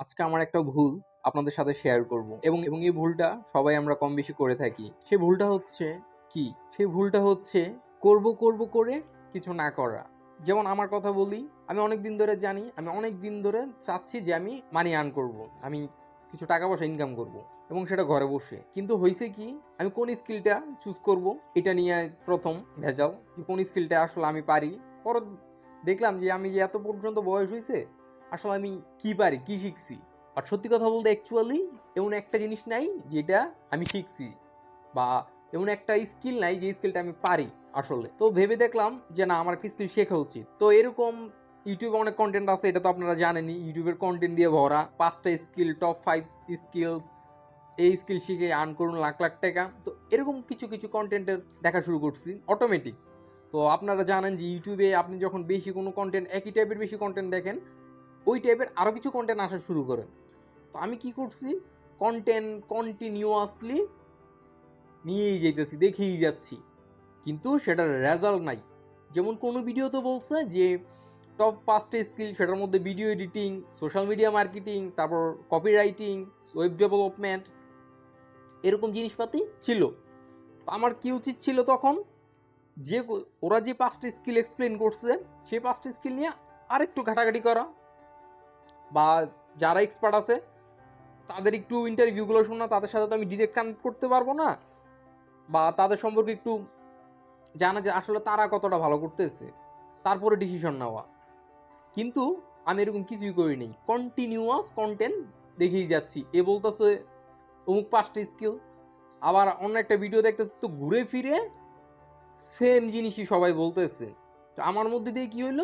আজকে আমার একটা ভুল আপনাদের সাথে শেয়ার করব। এবং এবং এই ভুলটা সবাই আমরা কম বেশি করে থাকি। সেই ভুলটা হচ্ছে কি? সেই ভুলটা হচ্ছে করব করব করে কিছু না করা। যেমন আমার কথা বলি, আমি অনেক দিন ধরে জানি, আমি অনেক দিন ধরে চাচ্ছি যে আমি মানি আর্ন করব। আমি কিছু টাকা পয়সা ইনকাম করব এবং সেটা ঘরে বসে। কিন্তু হয়েছে কি? আমি কোন স্কিলটা চুজ করব? এটা নিয়ে প্রথম ভেজাল। কোন স্কিলটা আসলে আমি পারি। পরে দেখলাম যে আমি যে এত পর্যন্ত বয়স হয়েছে আসলে আমি কি পারি, কি শিখছি? আর সত্যি কথা বলতে অ্যাকচুয়ালি এমন একটা জিনিস নাই যেটা আমি শিখছি বা এমন একটা স্কিল নাই যে স্কিলটা আমি পারি আসলে। তো ভেবে দেখলাম যে না, আমার একটা স্কিল শেখা উচিত। তো এরকম ইউটিউবে অনেক কন্টেন্ট আছে, এটা তো আপনারা জানেনই। ইউটিউবের কন্টেন্ট দিয়ে ভরা। পাঁচটা স্কিল টপ ফাইভ স্কিলস এই স্কিল শিখে আর্ন করুন লাখ লাখ টাকা। তো এরকম কিছু কিছু কন্টেন্টের দেখা শুরু করছি অটোমেটিক তো আপনারা জানেন যে ইউটিউবে আপনি যখন বেশি কোনো কন্টেন্ট একই টাইপের বেশি কন্টেন্ট দেখেন ওই টাইপের আরও কিছু কন্টেন্ট আসা শুরু করে। তো আমি কি করছি? কন্টেন্ট কন্টিনিউয়াসলি নিয়েই যেতেছি দেখেই যাচ্ছি। কিন্তু সেটার রেজাল্ট নাই। যেমন কোনো ভিডিওতে বলছে যে টপ পাঁচটা স্কিল সেটার মধ্যে video editing social media marketing তারপর কপি রাইটিং ওয়েব ডেভেলপমেন্ট এরকম জিনিসপাতি ছিল। তো আমার কি উচিত ছিল তখন? যে, ওরা যে পাঁচটা স্কিল এক্সপ্লেন করছে, সেই পাঁচটা স্কিল নিয়ে আরেকটু ঘাটাঘাটি করা। বা যারা এক্সপার্ট আছে, তাদের একটু ইন্টারভিউগুলো শোনা, তাদের সাথে তো আমি ডিরেক্ট কানেক্ট করতে পারব না। বা তাদের সম্পর্কে একটু জানা যে আসলে তারা কতটা ভালো করতেছে, তারপরে ডিসিশন নেওয়া। কিন্তু আমি এরকম কিছুই করিনি কন্টিনিউয়াস কন্টেন্ট দেখেই যাচ্ছি। এ বলতেছে, অমুক পাঁচটা স্কিল আবার অন্য একটা ভিডিও দেখতেছে, তো ঘুরে ফিরে সেম জিনিসই সবাই বলতেছে। তো আমার মধ্যে দিয়ে কী হইল?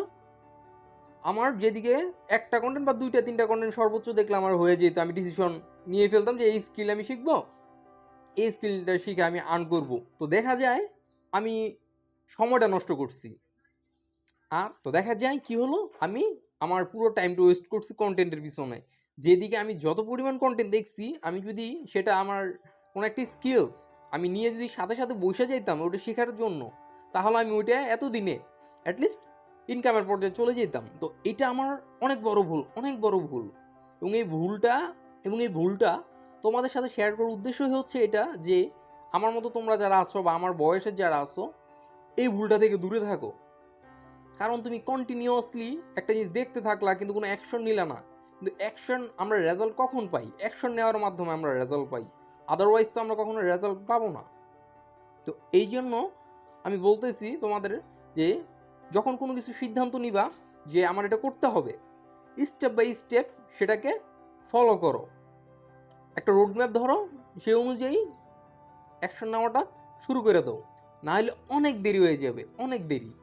আমার যেদিকে একটা কন্টেন্ট বা দুইটা, তিনটা কন্টেন্ট সর্বোচ্চ দেখলে আমার হয়ে যেত, আমি ডিসিশন নিয়ে ফেলতাম যে এই স্কিল আমি শিখব, এই স্কিলটা শিখে আমি আর্ন করব। তো দেখা যায় আমি সময়টা নষ্ট করছি। আর তো দেখা যায় কি হলো? আমি আমার পুরো টাইমটা ওয়েস্ট করছি কন্টেন্টের পিছনে। যেদিকে আমি যত পরিমাণ কন্টেন্ট দেখছি, আমি যদি সেটা আমার কোনো একটি স্কিলস আমি নিয়ে যদি সাথে সাথে বসে যাইতাম ওটা শেখার জন্য, তাহলে আমি ওইটা এতদিনে অ্যাটলিস্ট ইনকামের পর্যায়ে চলে যেতাম, তো এটা আমার অনেক বড় ভুল, অনেক বড় ভুল। এবং এই ভুলটা, এবং এই ভুলটা তোমাদের সাথে শেয়ার করার উদ্দেশ্যই হচ্ছে এটা যে, আমার মতো তোমরা যারা আসো বা আমার বয়সের যারা আসো এই ভুলটা থেকে দূরে থাকো। কারণ তুমি কন্টিনিউয়াসলি একটা জিনিস দেখতে থাকলা কিন্তু কোনো অ্যাকশন নিলা না। কিন্তু অ্যাকশন আমরা রেজাল্ট কখন পাই? অ্যাকশন নেওয়ার মাধ্যমে আমরা রেজাল্ট পাই। আদারওয়াইজ তো আমরা কখনো রেজাল্ট পাবো না। তো এই জন্য আমি বলতেছি তোমাদের যে যখন কোনো কিছু সিদ্ধান্ত নিবা যে আমার এটা করতে হবে স্টেপ বাই স্টেপ সেটাকে ফলো করো। একটা রোডম্যাপ ধরো, সেই অনুযায়ী অ্যাকশন নেওয়াটা শুরু করে দাও। না হলে অনেক দেরি হয়ে যাবে, অনেক দেরি।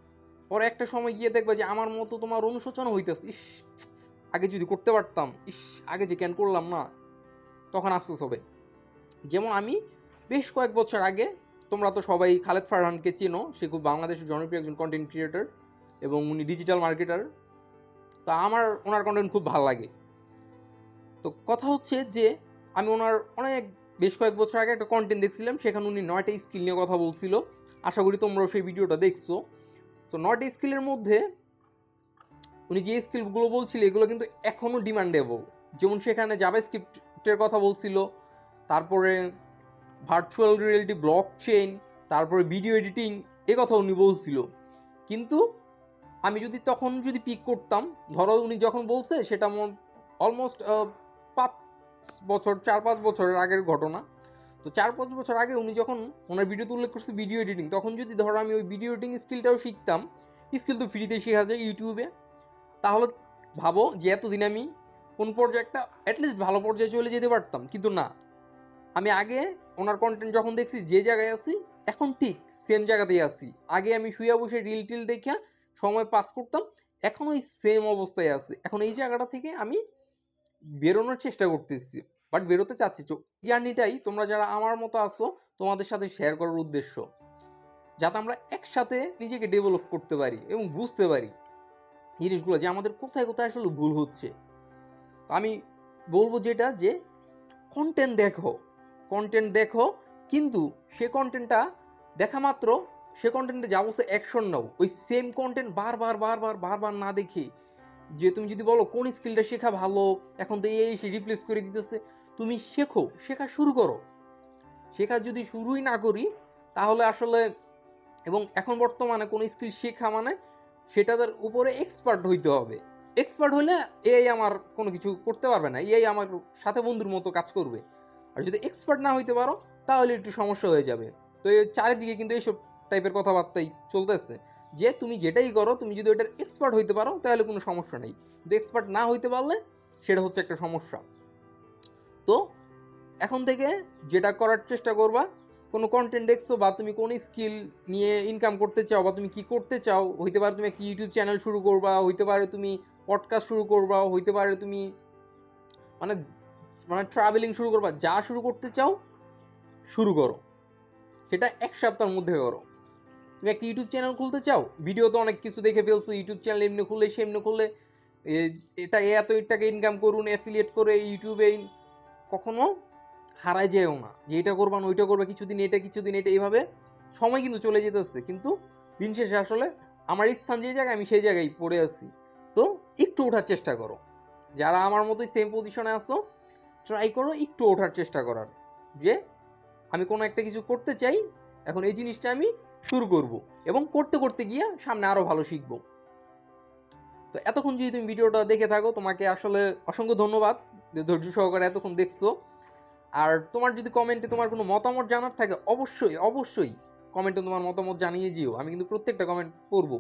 পরে একটা সময় গিয়ে দেখবে যে আমার মতো তোমার অনুশোচনা হইতেছে। ইস, আগে যদি করতে পারতাম, ইস, আগে যে কেন করলাম না, তখন আফসোস হবে। যেমন আমি বেশ কয়েক বছর আগে তোমরা তো সবাই খালেদ ফারহানকে চেনো, সে খুব বাংলাদেশের জনপ্রিয় একজন কন্টেন্ট ক্রিয়েটার এবং উনি ডিজিটাল মার্কেটার তো আমার ওনার কন্টেন্ট খুব ভালো লাগে। তো কথা হচ্ছে যে, আমি ওনার অনেক, বেশ কয়েক বছর আগে একটা কন্টেন্ট দেখছিলাম, সেখানে উনি নয়টা স্কিল নিয়ে কথা বলছিল। আশা করি তোমরাও সেই ভিডিওটা দেখছ। তো নয়টা স্কিলের মধ্যে উনি যে স্কিলগুলো বলছিল, এগুলো কিন্তু এখনও ডিমান্ডেবল যেমন সেখানে জাভা স্ক্রিপ্টের কথা বলছিল, তারপরে ভার্চুয়াল রিয়েলিটি ব্লক চেইন তারপরে ভিডিও এডিটিং এ কথা উনি বলছিল। কিন্তু আমি যদি তখন যদি পিক করতাম, ধরো উনি যখন বলছে, সেটা অলমোস্ট পাঁচ বছর, চার পাঁচ বছরের আগের ঘটনা। তো চার পাঁচ বছর আগে উনি যখন ওনার ভিডিওতে উল্লেখ করছে ভিডিও এডিটিং তখন যদি ধরো আমি ওই ভিডিও এডিটিং স্কিলটাও শিখতাম স্কিল তো ফ্রিতে শেখা যায় ইউটিউবে তাহলে ভাবো যে এতদিন আমি কোন পর্যায়ে একটা অ্যাটলিস্ট ভালো পর্যায়ে চলে যেতে পারতাম। কিন্তু না আমি আগে ওনার কন্টেন্ট যখন দেখছি, যে জায়গায় আছি, এখন ঠিক সেম জায়গাতেই আছি। আগে আমি শুয়ে বসে রিল টিল দেখিয়া সময় পাস করতাম, এখন ওই সেম অবস্থায় আছে। এখন এই জায়গাটা থেকে আমি বেরোনোর চেষ্টা করতেছি বাট বেরোতে চাচ্ছি। জার্নিটাই তোমরা যারা আমার মতো আসো তোমাদের সাথে শেয়ার করার উদ্দেশ্য, যাতে আমরা একসাথে নিজেকে ডেভেলপ করতে পারি এবং বুঝতে পারি জিনিসগুলো যে আমাদের কোথায় কোথায় আসলে ভুল হচ্ছে। আমি বলব যেটা যে কন্টেন্ট দেখো। কন্টেন্ট দেখো, কিন্তু সে কন্টেন্টটা দেখা মাত্র, সে কন্টেন্টে যা বলছে অ্যাকশন নাও। ওই সেম কন্টেন্ট বারবার বারবার বারবার না দেখে যে তুমি যদি বলো কোন স্কিলটা শেখা ভালো, এখন তো এই সে রিপ্লেস করে দিতেছে, তুমি শেখো, শেখা শুরু করো। শেখা যদি শুরুই না করি, তাহলে আসলে এবং এখন বর্তমানে কোনো স্কিল শেখা মানে সেটাদের উপরে এক্সপার্ট হইতে হবে। এক্সপার্ট হলে এআই আমার কোনো কিছু করতে পারবে না। এআই আমার সাথে বন্ধুর মতো কাজ করবে। আর যদি এক্সপার্ট না হইতে পারো, তাহলে একটু সমস্যা হয়ে যাবে। তো এই চারিদিকে কিন্তু এইসব টাইপের কথাবার্তাই চলতেছে। যে তুমি যেটাই করো, তুমি যদি ওইটার এক্সপার্ট হইতে পারো, তাহলে কোনো সমস্যা নেই। কিন্তু এক্সপার্ট না হইতে পারলে, সেটা হচ্ছে একটা সমস্যা। তো এখন থেকে যেটা করার চেষ্টা করবা, কোনো কন্টেন্ট দেখছ বা তুমি কোন স্কিল নিয়ে ইনকাম করতে চাও বা তুমি কি করতে চাও, হইতে পারে তুমি একটা ইউটিউব চ্যানেল শুরু করবা, হইতে পারে তুমি পডকাস্ট শুরু করবা, হইতে পারে তুমি মানে মানে ট্রাভেলিং শুরু করবা, যা শুরু করতে চাও, শুরু করো। সেটা এক সপ্তাহের মধ্যে করো। তুমি একটা ইউটিউব চ্যানেল খুলতে চাও ভিডিও তো অনেক কিছু দেখে ফেলছো ইউটিউব চ্যানেল এমনি খুললে সেমনি খুললে এটা এত টাকা ইনকাম করুন অ্যাফিলিয়েট করে ইউটিউবে কখনো হারায় যেও না। যে এটা করবা না, ওইটা করবা, কিছুদিন এটা কিছুদিন এটা, এইভাবে সময় কিন্তু চলে যেতে যেতেছে কিন্তু দিন শেষে আসলে আমার স্থান যে জায়গায়, আমি সেই জায়গায় পড়ে আছি। তো একটু ওঠার চেষ্টা করো। যারা আমার মতোই সেম পজিশনে আসো ট্রাই করো, একটু ওঠার চেষ্টা করার। যে আমি কোনো একটা কিছু করতে চাই, এখন এই জিনিসটা আমি শুরু করব এবং করতে করতে গিয়ে সামনে আরও ভালো শিখব। তো এতক্ষণ যদি তুমি ভিডিওটা দেখে থাকো, তোমাকে আসলে অসংখ্য ধন্যবাদ যে ধৈর্য সহকারে এতক্ষণ দেখছ। আর তোমার যদি কমেন্টে তোমার কোনো মতামত জানার থাকে, অবশ্যই অবশ্যই কমেন্টে তোমার মতামত জানিয়ে যেও আমি কিন্তু প্রত্যেকটা কমেন্ট করব।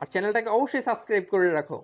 আর চ্যানেলটাকে অবশ্যই সাবস্ক্রাইব করে রাখো।